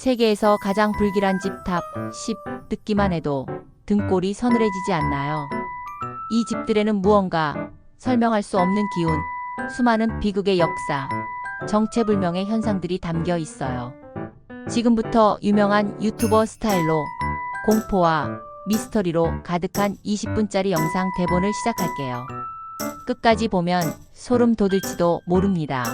세계에서 가장 불길한 집 탑 10 듣기만 해도 등골이 서늘해지지 않나요? 이 집들에는 무언가 설명할 수 없는 기운, 수많은 비극의 역사, 정체불명의 현상들이 담겨 있어요. 지금부터 유명한 유튜버 스타일로 공포와 미스터리로 가득한 20분짜리 영상 대본을 시작할게요. 끝까지 보면 소름 돋을지도 모릅니다.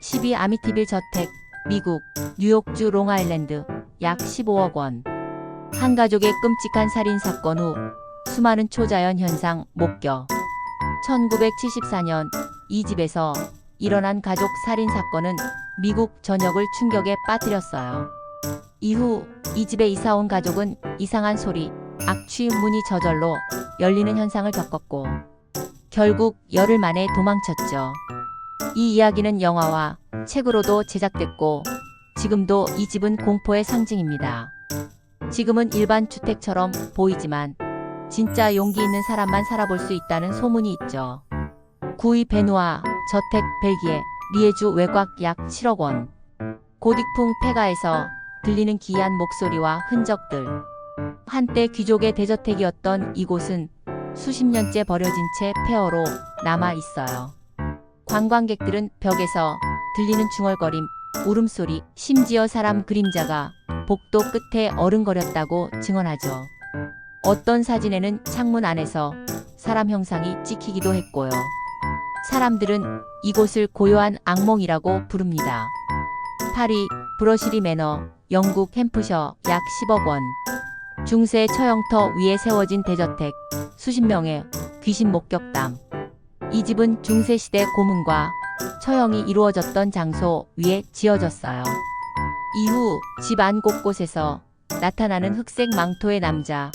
12 아미티빌 저택, 미국, 뉴욕주 롱아일랜드, 약 15억 원. 한 가족의 끔찍한 살인 사건 후 수많은 초자연 현상 목격. 1974년 이 집에서 일어난 가족 살인 사건은 미국 전역을 충격에 빠뜨렸어요. 이후 이 집에 이사 온 가족은 이상한 소리, 악취 문이 저절로 열리는 현상을 겪었고 결국 열흘 만에 도망쳤죠. 이 이야기는 영화와 책으로도 제작됐고 지금도 이 집은 공포의 상징입니다. 지금은 일반 주택처럼 보이지만 진짜 용기 있는 사람만 살아볼 수 있다는 소문이 있죠. 구이 베누아 저택 벨기에 리에주 외곽 약 7억 원. 고딕풍 폐가에서 들리는 기이한 목소리와 흔적들. 한때 귀족의 대저택이었던 이곳은 수십 년째 버려진 채 폐허로 남아 있어요. 관광객들은 벽에서 들리는 중얼거림, 울음소리, 심지어 사람 그림자가 복도 끝에 어른거렸다고 증언하죠. 어떤 사진에는 창문 안에서 사람 형상이 찍히기도 했고요. 사람들은 이곳을 고요한 악몽이라고 부릅니다. 파리 브러시리 매너 영국 햄프셔 약 10억 원 중세 처형터 위에 세워진 대저택 수십 명의 귀신 목격담 이 집은 중세시대 고문과 처형이 이루어졌던 장소 위에 지어졌어요. 이후 집 안 곳곳에서 나타나는 흑색 망토의 남자,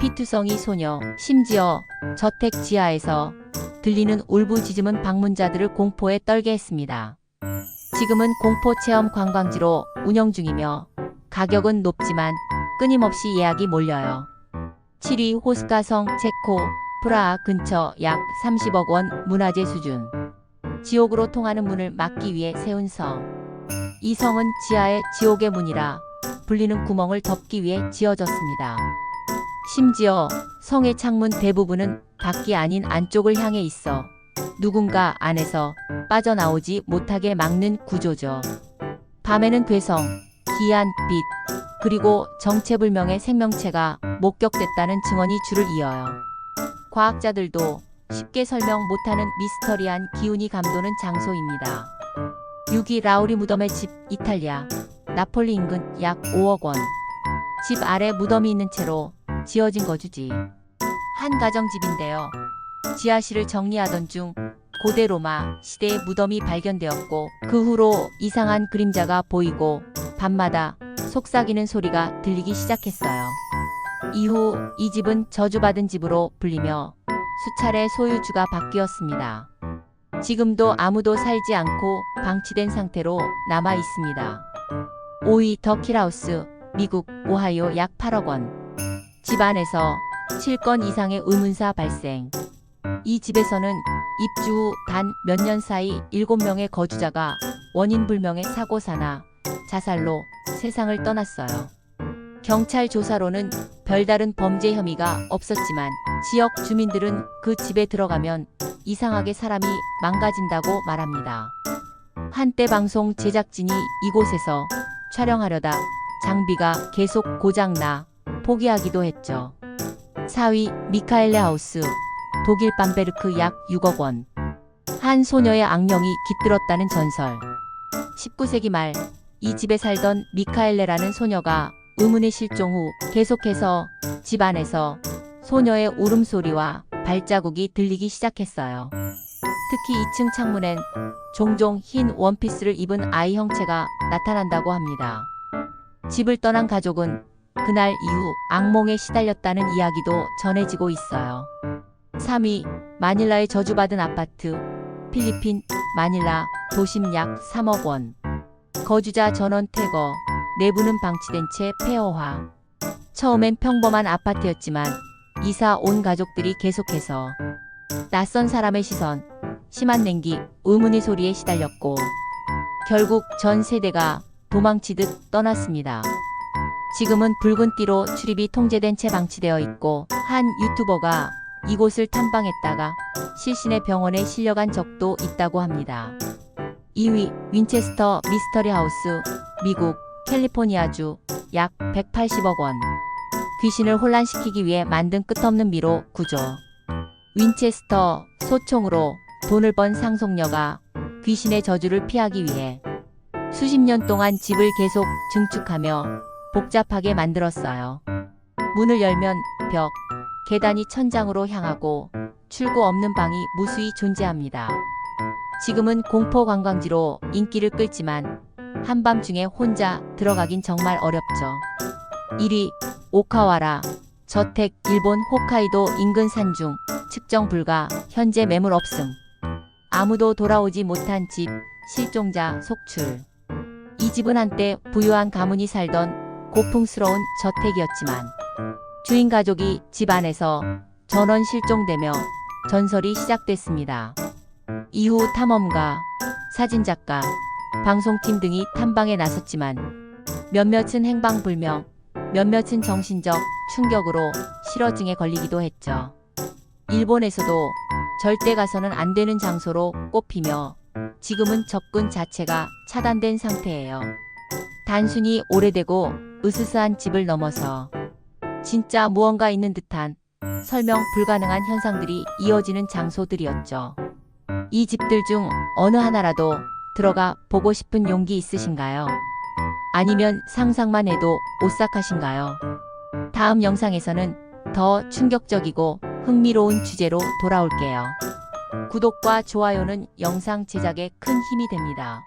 피투성이 소녀, 심지어 저택 지하에서 들리는 울부짖음은 방문자들을 공포에 떨게 했습니다. 지금은 공포 체험 관광지로 운영 중이며 가격은 높지만 끊임없이 예약이 몰려요. 7위 호스카성 체코 프라하 근처 약 30억 원 문화재 수준. 지옥으로 통하는 문을 막기 위해 세운 성. 이 성은 지하의 지옥의 문이라 불리는 구멍을 덮기 위해 지어졌습니다. 심지어 성의 창문 대부분은 밖이 아닌 안쪽을 향해 있어 누군가 안에서 빠져나오지 못하게 막는 구조죠. 밤에는 괴성, 기이한 빛, 그리고 정체불명의 생명체가 목격됐다는 증언이 줄을 이어요. 과학자들도 쉽게 설명 못하는 미스터리한 기운이 감도는 장소입니다. 6위 라우리 무덤의 집 이탈리아 나폴리 인근 약 5억 원. 집 아래 무덤이 있는 채로 지어진 거주지. 한 가정집인데요. 지하실을 정리하던 중 고대 로마 시대의 무덤이 발견되었고 그 후로 이상한 그림자가 보이고 밤마다 속삭이는 소리가 들리기 시작했어요. 이후 이 집은 저주받은 집으로 불리며 수차례 소유주가 바뀌었습니다. 지금도 아무도 살지 않고 방치된 상태로 남아 있습니다. 5위 더킬하우스 미국 오하이오 약 8억 원. 집 안에서 7건 이상의 의문사 발생. 이 집에서는 입주 후 단 몇 년 사이 7명의 거주자가 원인 불명의 사고사나 자살로 세상을 떠났어요. 경찰 조사로는 별다른 범죄 혐의가 없었지만 지역 주민들은 그 집에 들어가면 이상하게 사람이 망가진다고 말합니다. 한때 방송 제작진이 이곳에서 촬영하려다 장비가 계속 고장나 포기하기도 했죠. 4위 미카엘레 하우스 독일 밤베르크 약 6억 원. 한 소녀의 악령이 깃들었다는 전설. 19세기 말 이 집에 살던 미카엘레라는 소녀가 의문의 실종 후 계속해서 집 안에서 소녀의 울음소리와 발자국이 들리기 시작했어요. 특히 2층 창문엔 종종 흰 원피스를 입은 아이 형체가 나타난다고 합니다. 집을 떠난 가족은 그날 이후 악몽에 시달렸다는 이야기도 전해지고 있어요. 3위 마닐라의 저주받은 아파트 필리핀 마닐라 도심 약 3억 원 거주자 전원 퇴거 내부는 방치된 채 폐허화 처음엔 평범한 아파트였지만 이사 온 가족들이 계속해서 낯선 사람의 시선 심한 냉기 의문의 소리에 시달렸고 결국 전 세대가 도망치듯 떠났습니다. 지금은 붉은 띠로 출입이 통제된 채 방치되어 있고 한 유튜버가 이곳을 탐방했다가 실신의 병원에 실려간 적도 있다고 합니다. 2위 윈체스터 미스터리 하우스 미국 캘리포니아주 약 180억 원 귀신을 혼란시키기 위해 만든 끝없는 미로 구조 윈체스터 소총으로 돈을 번 상속녀가 귀신의 저주를 피하기 위해 수십 년 동안 집을 계속 증축하며 복잡하게 만들었어요. 문을 열면 벽, 계단이 천장으로 향하고 출구 없는 방이 무수히 존재합니다. 지금은 공포 관광지로 인기를 끌지만 한밤중에 혼자 들어가긴 정말 어렵죠. 1위 오카와라 저택 일본 홋카이도 인근 산중 측정 불가 현재 매물 없음 아무도 돌아오지 못한 집 실종자 속출 이 집은 한때 부유한 가문이 살던 고풍스러운 저택이었지만 주인 가족이 집 안에서 전원 실종되며 전설이 시작됐습니다. 이후 탐험가, 사진작가, 방송팀 등이 탐방에 나섰지만 몇몇은 행방불명, 몇몇은 정신적 충격으로 실어증에 걸리기도 했죠. 일본에서도 절대 가서는 안 되는 장소로 꼽히며 지금은 접근 자체가 차단된 상태예요. 단순히 오래되고 으스스한 집을 넘어서 진짜 무언가 있는 듯한 설명 불가능한 현상들이 이어지는 장소들이었죠. 이 집들 중 어느 하나라도 들어가 보고 싶은 용기 있으신가요? 아니면 상상만 해도 오싹하신가요? 다음 영상에서는 더 충격적이고 흥미로운 주제로 돌아올게요. 구독과 좋아요는 영상 제작에 큰 힘이 됩니다.